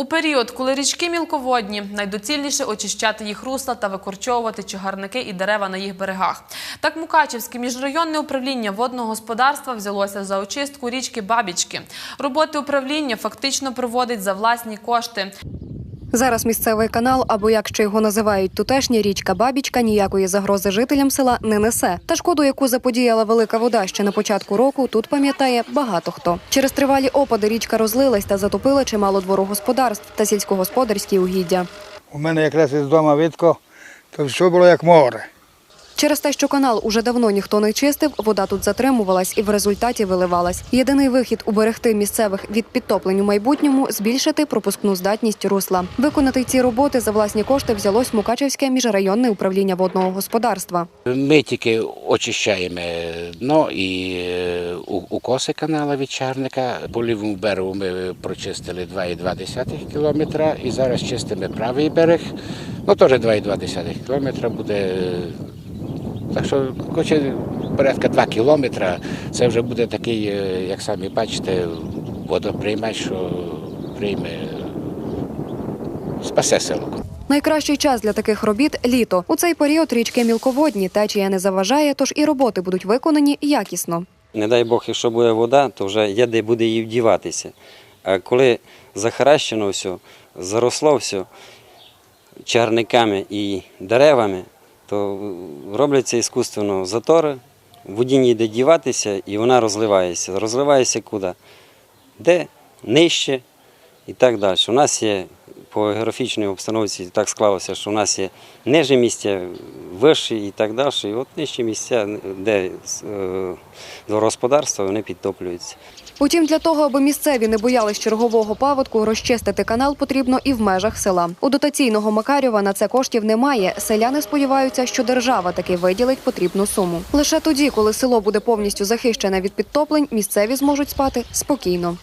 У період, коли річки мілководні, найдоцільніше очищати їх русла та викорчовувати чагарники і дерева на їх берегах. Так Мукачівське міжрайонне управління водного господарства взялося за очистку річки Бабічки. Роботи управління фактично проводить за власні кошти. Зараз місцевий канал, або як ще його називають тутешня річка Бабічка, ніякої загрози жителям села не несе. Та шкоду, яку заподіяла велика вода ще на початку року, тут пам'ятає багато хто. Через тривалі опади річка розлилась та затопила чимало дворогосподарств та сільськогосподарські угіддя. У мене якраз із дому видко, то все було як море. Через те, що канал уже давно ніхто не чистив, вода тут затримувалась і в результаті виливалась. Єдиний вихід уберегти місцевих від підтоплень у майбутньому збільшити пропускну здатність русла. Виконати ці роботи за власні кошти взялось Мукачевське міжрайонне управління водного господарства. Ми тільки очищаємо дно і е, укоси канала від чарника. По лівому берегу ми прочистили 2,2 кілометра і зараз чистимо правий берег. Ну теж 2,2 кілометра буде. Так що хоче порядка 2 кілометра. Це вже буде такий, е, як самі бачите, водоприймач, що прийме, спасе село. Найкращий час для таких робіт літо. У цей період річки мілководні, течія не заважає, тож і роботи будуть виконані якісно. Не дай Бог, якщо буде вода, то вже є де буде її вдіватися. А коли захаращено все, заросло все чарниками і деревами, то робляться іскусственно затори, воді йде діватися і вона розливається. Розливається куди? Де? Нижче і так далі. У нас є по географічній обстановці так склалося, що у нас є нижні місця, вищі і так далі. І от нижчі місця, де е, господарства, вони підтоплюються. Утім, для того, аби місцеві не боялись чергового паводку, розчистити канал потрібно і в межах села. У дотаційного Макарєва на це коштів немає. Селяни сподіваються, що держава таки виділить потрібну суму. Лише тоді, коли село буде повністю захищене від підтоплень, місцеві зможуть спати спокійно.